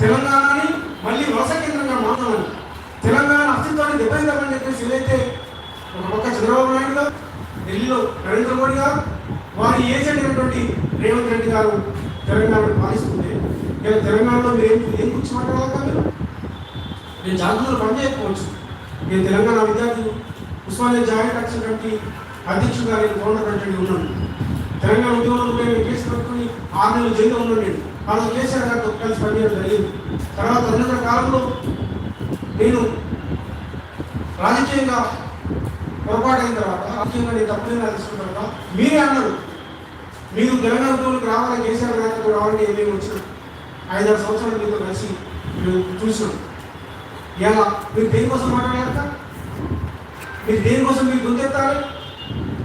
తెలంగాణని మళ్ళీ వలస కేంద్రంగా మార్చాలని. తెలంగాణ అస్తిత్వాన్ని దెబ్బతిందామని చెప్పేసి ఏదైతే ఒక పక్క చంద్రబాబు నాయుడు గారు ఢిల్లీలో నరేంద్ర మోడీ గారు వారి ఏజెంట్ అయినటువంటి రేవంత్ రెడ్డి గారు తెలంగాణను పాలిస్తుంటే ఇలా తెలంగాణలో మీరు ఏం ఏం గురించి మాట్లాడాలి మీరు? నేను జాగ్రత్తలు పనిచేయకపోవచ్చు నేను తెలంగాణ విద్యార్థులు ఉస్మానియా జాయింట్ యాక్షన్ కమిటీ అధ్యక్షుడిగా నేను గవర్నర్ కంటే ఉన్నాను. తెలంగాణ ఉద్యోగంలో నేను కేసు పెట్టుకుని ఆరు నెలలు జైల్లో ఉన్నాను నేను. మనం రోజు కేసీఆర్ గారితో కలిసి పనిచేయడం జరిగింది తర్వాత తదనంతర కాలంలో నేను రాజకీయంగా పొరపాటు అయిన తర్వాత రాజకీయంగా నేను తప్పులేదు తీసుకున్న తర్వాత మీరే అన్నారు. మీరు తెలంగాణ ఉద్యోగులకు రావాలి కేసీఆర్ గారితో రావాలని మేము వచ్చినాం ఐదారు సంవత్సరాలు మీతో కలిసి మేము చూసినాం ఎలా మీరు దేనికోసం మాట్లాడాక మీరు దేనికోసం మీరు గుంతెత్తాలి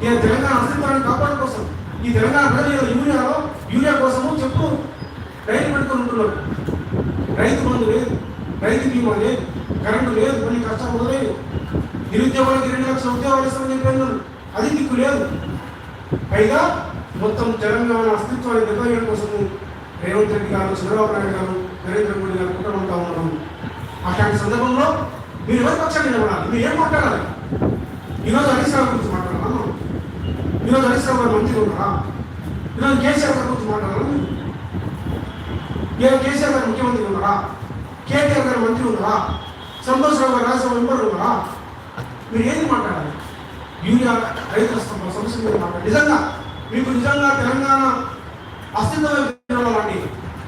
నేను తెలంగాణ అస్తిత్వాన్ని కాపాడడం కోసం ఈ తెలంగాణ ప్రజలు యూరియాలో యూరియా కోసము చెప్పు. రైతు పెట్టుకొని ఉంటున్నారు రైతు బంధు లేదు రైతు బీమా లేదు కరెంటు లేదు కొన్ని కష్టాలు లేదు నిరుద్యోగులకు రెండు లక్షల ఉద్యోగాలు ఇస్తామని చెప్పాను అది దిక్కు లేదు. పైగా మొత్తం తెలంగాణ అస్తిత్వాన్ని దెబ్బతీయడం కోసం రేవంత్ రెడ్డి గారు చంద్రబాబు నాయుడు గారు నరేంద్ర మోడీ గారు కుటుంబంతో ఉన్నాము అట్లాంటి సందర్భంలో మీరు ఎవరి పక్షాన్ని నిలబడాలి? మీరు ఏం మాట్లాడాలి? ఈరోజు హరీష్ రావు గురించి మాట్లాడాలి? ఈరోజు హరీష్ రావు గారు మంత్రి ఉన్నారా? ఈరోజు కేసీఆర్ గారి గురించి మాట్లాడాలి నేను కేసీఆర్ గారు ముఖ్యమంత్రి ఉన్నారా కేటీఆర్ గారు మంత్రి ఉన్నారా సంతోష్ రావు గారు రాజ్యసభ మెంబర్ ఉన్నారా మీరు ఏది మాట్లాడాలి? యూరియా రైతుల సమస్య మీద మాట్లాడాలి. నిజంగా మీకు నిజంగా తెలంగాణ అస్తిత్వం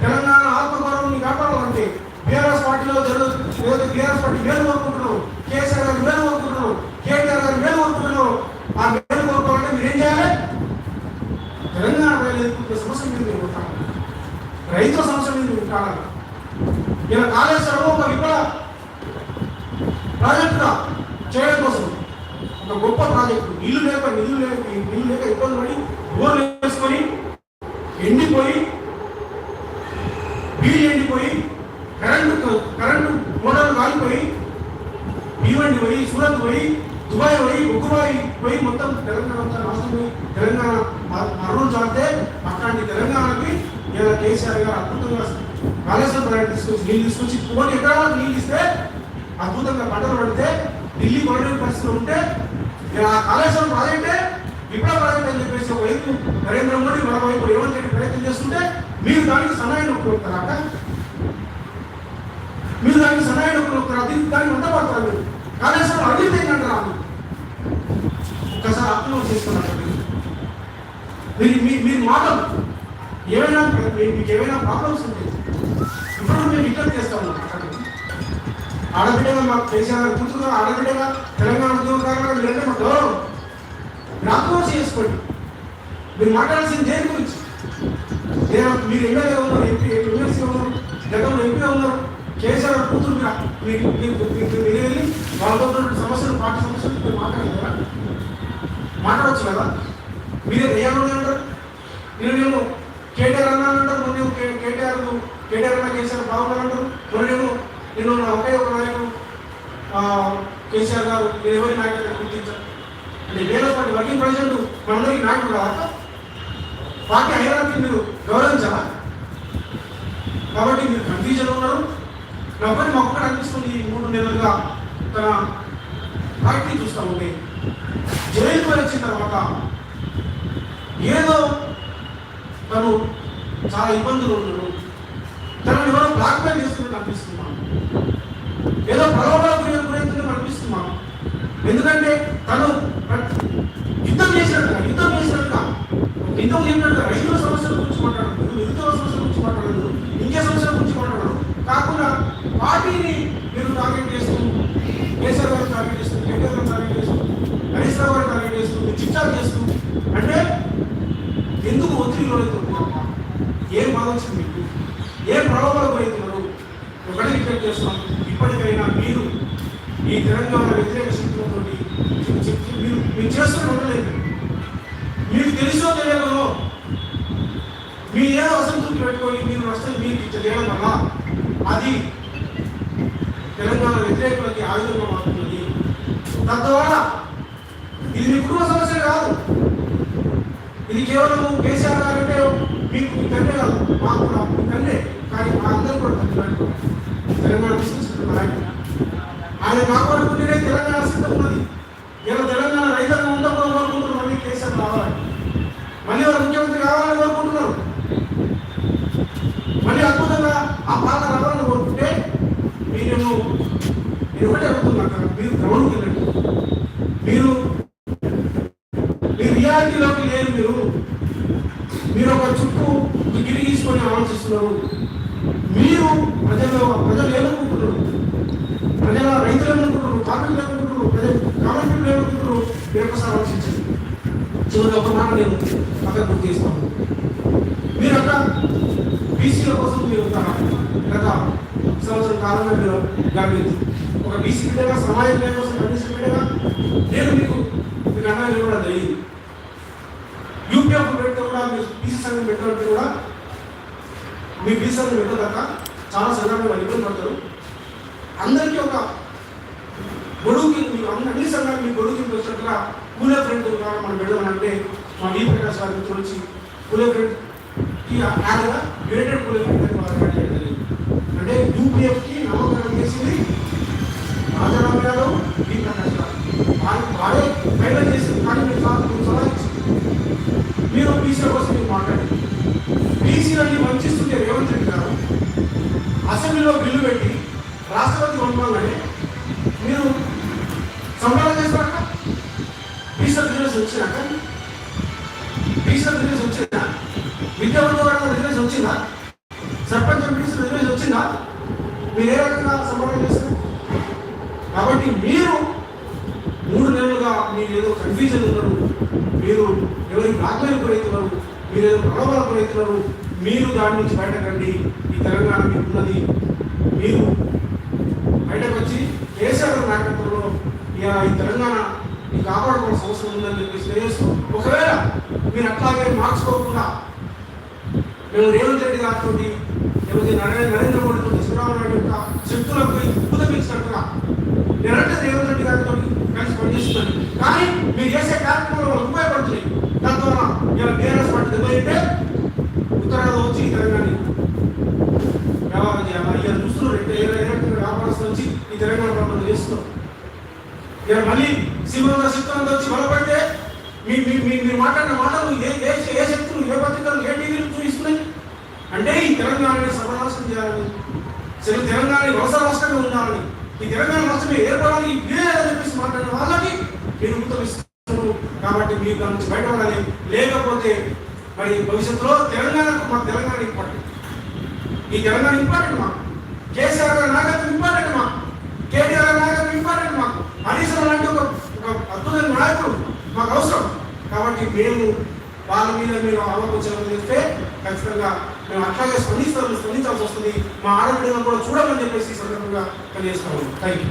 తెలంగాణ ఆత్మగౌరవాన్ని కాపాడాలంటే బీఆర్ఎస్ పార్టీలో జరుగుతుంది బీఆర్ఎస్ పార్టీ వేరు కోరుకుంటున్నారు కేసీఆర్ గారు మేలు కోరుకుంటున్నాం కేటీఆర్ గారు మేలు కోరుకుంటున్నాం ఆ మేలు కోరుకోవాలంటే మీరు ఏం చేయాలి తెలంగాణ ప్రజలు ఎదుర్కొంటున్న సమస్య మీద మీరు ఉంటారు రైతుల సమస్య మీద మీరు ఉంటారు ఇలా కాళేశ్వరం ఒక విప్లవ ప్రాజెక్టుగా చేయడం కోసం ఒక గొప్ప ప్రాజెక్టు నీళ్ళు లేక నిధులు లేక నీళ్ళు లేక ఇబ్బంది పడి బోర్లు వేసుకొని ఎండిపోయి నీళ్ళు ఎండిపోయి కరెంటు కరెంటు మోటార్లు కాలిపోయి భీవండి పోయి సూరత్ పోయి దుబాయ్ పోయి ఉగ్గుబాయి పోయి మొత్తం తెలంగాణ అంతా నాశనం తెలంగాణ మరణం చాలితే అట్లాంటి తెలంగాణకి ఇలా కేసీఆర్ గారు అద్భుతంగా కాళేశ్వరం ప్రాజెక్ట్ తీసుకొచ్చి నీళ్ళు తీసుకొచ్చి కోటి ఎకరాలకు నీళ్ళు ఇస్తే అద్భుతంగా పంటలు పడితే ఢిల్లీ కొనలేని పరిస్థితి ఉంటే నేను ఆ కాళేశ్వరం ప్రాజెక్టే విప్లవ ప్రాజెక్ట్ అని చెప్పేసి ఒక వైపు నరేంద్ర మోడీ మరోవైపు రేవంత్ రెడ్డి ప్రయత్నం చేస్తుంటే మీరు దానికి సన్నాయి నొప్పుతారా మీరు దానికి సన్నాయి నొప్పుతారా దీనికి దానికి ఉండబడతారు మీరు. కాళేశ్వరం అభివృద్ధి ఏంటంటారా ఒక్కసారి అర్థం చేసుకున్నారు మీరు? మీ మీరు మాటలు ఏమైనా మీకు ఏమైనా ప్రాబ్లమ్స్ ఉంటాయి ఇప్పుడు మేము ఇక్కడ చేస్తా ఉన్నాం ఆడబిడ్డగా మా కేసీఆర్ గారు కూతురుగా ఆడబిడ్డగా తెలంగాణ ఉద్యోగకారులుగా మీరంటే మా గౌరవం. మీరు చేసుకోండి. మీరు మాట్లాడాల్సింది దేని గురించి? నేను మీరు ఎమ్మెల్యే ఉన్నారు ఎంపీ ఎమ్మెల్సీ ఉన్నారు గతంలో ఎంపీ ఉన్నారు కేసీఆర్ కూతురుగా మీరు మీరు మీరు వెళ్ళి వాళ్ళతో ఉన్నటువంటి సమస్యలు పార్టీ సమస్యలు మీరు మాట్లాడాలి మాట్లాడచ్చు కదా? మీరే ఏమన్నా అంటారు. నేను నేను కేటీఆర్ అన్నా అంటారు మొన్న కేటీఆర్ కేటీఆర్ అన్న కేసీఆర్ బాగున్నారంటారు. మొన్నేమో నేను నేను ఒకే ఒక కేసీఆర్ గారు నేను ఎవరి నాయకుడు గుర్తించారు. అంటే వేరే వర్కింగ్ ప్రెసిడెంట్ మనందరికీ నాయకుడు కాదా పార్టీ హైరార్కీ మీరు గౌరవించాలా? కాబట్టి మీరు కన్ఫ్యూజన్ ఉన్నారు. నా పని మాకు అనిపిస్తుంది ఈ మూడు నెలలుగా తన పార్టీ చూస్తూ ఉంటే. జైలుకు వచ్చిన తర్వాత ఏదో తను చాలా ఇబ్బందులు ఉన్నాడు తనని ఎవరో బ్లాక్మెయిల్ చేస్తున్నట్టు అనిపిస్తున్నాను ఏదో ప్రలోభాల గురి గురైతున్నట్టు ఎందుకంటే తను యుద్ధం చేసినట్టుగా యుద్ధం చేసినట్టుగా. యుద్ధం చేసినట్టుగా రైతుల సమస్యల గురించి మాట్లాడదు నిరుద్యోగ సమస్యల గురించి మాట్లాడదు ఇంకే సమస్యల గురించి మాట్లాడదు. కాకుండా పార్టీని మీరు టార్గెట్ చేస్తూ కేసీఆర్ గారు టార్గెట్ చేస్తూ కేటీఆర్ గారు టార్గెట్ చేస్తూ హరీష్ రావు గారు టార్గెట్ చేస్తూ మీరు చిట్చాట్ చేస్తూ అంటే ఎందుకు ఒత్తిడి గురవుతున్నారు ఏం బాధ వచ్చింది మీకు ఏ ప్రలోభాలు గురవుతున్నారు ఒకటి రిక్వెస్ట్ చేస్తున్నాం? తెలంగాణ వ్యతిరేక శక్తులతో మీరు మీరు చేస్తున్న ఉండలేదు. మీకు తెలుసో తెలియదో మీ ఏదో అసంతృప్తి పెట్టుకొని మీరు నష్టం మీకు ఇచ్చే వల్ల అది తెలంగాణ వ్యతిరేకులకి ఆయుధంగా మారుతుంది. తద్వారా ఇది మీ కుటుంబ సమస్య కాదు. ఇది కేవలం కేసీఆర్ గారు అంటే మీకు మీ తండ్రి కాదు. మాకు కూడా మీ తండ్రి. కానీ మా అందరూ కూడా తెలంగాణ తీసుకొచ్చిన నాయకుడు না చివరి ఒక మాట నేను అక్కడ గుర్తు చేస్తాను మీరు అక్కడ బీసీల కోసం మీరు గత సంవత్సరం కాలంగా మీరు దాన్ని ఒక బీసీ బిడ్డగా సమాజం కోసం కనీసం బిడ్డగా నేను మీకు మీకు అన్నది కూడా తెలియదు. యూపీఎఫ్ పెడితే కూడా మీ బీసీ సంఘం పెట్టాలంటే కూడా మీ బీసీ సంఘం పెట్టదాక చాలా సందర్భంగా ఇబ్బంది పడతారు. అందరికీ ఒక గొడుగుకి మీకు అన్ని అన్ని సంఘాలు మీ గొడుగు కింద వచ్చినట్టుగా కూలర్ ఫ్రెండ్ ద్వారా మనం పెడదామంటే మా వి ప్రకాష్ గారి నుంచి వచ్చి కూలర్ ఫ్రెండ్ ఈ యాడ్గా యునైటెడ్ కూలర్ ఫ్రెండ్ అని వాళ్ళు అంటే యూపీఎఫ్కి నమ్మకం చేసింది రాజారాం యాదవ్ వి ప్రకాష్ గారు వాళ్ళు వాడే ఫైనల్ చేసింది కానీ మీరు చాలా మీరు సలహా ఇచ్చింది మీరు బీసీల కోసం మీరు మాట్లాడండి బీసీలన్నీ వంచిస్తుంటే రేవంత్ రెడ్డి గారు అసెంబ్లీలో బిల్లు పెట్టి రాష్ట్రపతి పంపాలని మీరు సంపాదన చేస్తారా బీసీ రిజర్వేషన్ వచ్చినాక బీసీ రిజర్వేషన్ వచ్చిందా? విద్యావంతుల రిజర్వేషన్ వచ్చిందా? సర్పంచ్ ఎంపీసీ రిజర్వేషన్ వచ్చిందా? మీరు ఏ రకంగా సంపాదన చేస్తారు? కాబట్టి మీరు మూడు నెలలుగా మీరు ఏదో కన్ఫ్యూజన్ ఉన్నారు. మీరు ఎవరి బ్లాక్మెయిల్ గురవుతున్నారు మీరు ఏదో ప్రలోభాల గురవుతున్నారు మీరు దాని నుంచి బయటకండి. ఈ తెలంగాణ మీకు ఉన్నది మీరు బయటకు వచ్చి కేసీఆర్ నాయకత్వం నాయకత్వంలో ఈ తెలంగాణ ఈ కాపాడుకోవాల్సిన అవసరం ఉందని చెప్పేసి తెలియజేస్తూ ఒకవేళ మీరు అట్లాగే మార్చుకోకుండా మేము రేవంత్ రెడ్డి గారితో లేకపోతే నరేంద్ర నరేంద్ర మోడీతో శివరామ నాయుడు యొక్క శక్తులకు ఉపదమించినట్టుగా నేనంటే రేవంత్ రెడ్డి గారితో కలిసి పనిచేస్తున్నాను కానీ మీరు చేసే కార్యక్రమాలు ఉపయోగపడుతున్నాయి దాని ద్వారా ఇలా బీఆర్ఎస్ పార్టీ దెబ్బతింటే ఉత్తరాలు వచ్చి ఈ తెలంగాణ వ్యవహారం చేయాలి ఇక చూస్తున్నారు ఏ ఏ రకంగా వ్యాపారస్తులు వచ్చి ఈ తెలంగాణ ప్రాంతంలో చేస్తున్నారు ఇక్కడ మళ్ళీ శివంగా శక్తులంతా వచ్చి బలపడితే మీ మీ మీరు మాట్లాడిన మాటలు ఏ ఏ ఏ శక్తులు ఏ పత్రికలు ఏ టీవీలు చూపిస్తున్నాయి అంటే ఈ తెలంగాణని సర్వనాశనం చేయాలని సరే తెలంగాణ వ్యవసాయ రాష్ట్రంగా ఉండాలని ఈ తెలంగాణ రాష్ట్రం ఏర్పడాలి లేదని చెప్పేసి మాట్లాడిన వాళ్ళకి మీరు ఉత్తమిస్తున్నారు కాబట్టి మీరు దాని నుంచి బయటపడాలి. లేకపోతే మరి భవిష్యత్తులో తెలంగాణకు మా తెలంగాణ ఇంపార్టెంట్. ఈ తెలంగాణ ఇంపార్టెంట్ మాకు కేసీఆర్ గారి నాయకత్వం ఇంపార్టెంట్ మాకు కేటీఆర్ గారి నాయకత్వం ఇంపార్టెంట్ మాకు హరీశ్వర లాంటి ఒక ఒక అద్భుతమైన నాయకుడు మాకు అవసరం. కాబట్టి మేము వాళ్ళ మీద మీరు ఆలోచించాలని చెప్తే ఖచ్చితంగా మేము అట్లాగే స్పందిస్తాం స్పందించాల్సి వస్తుంది. మా ఆడపిల్లలను కూడా చూడాలని చెప్పేసి సందర్భంగా తెలియజేస్తాము థ్యాంక్ యూ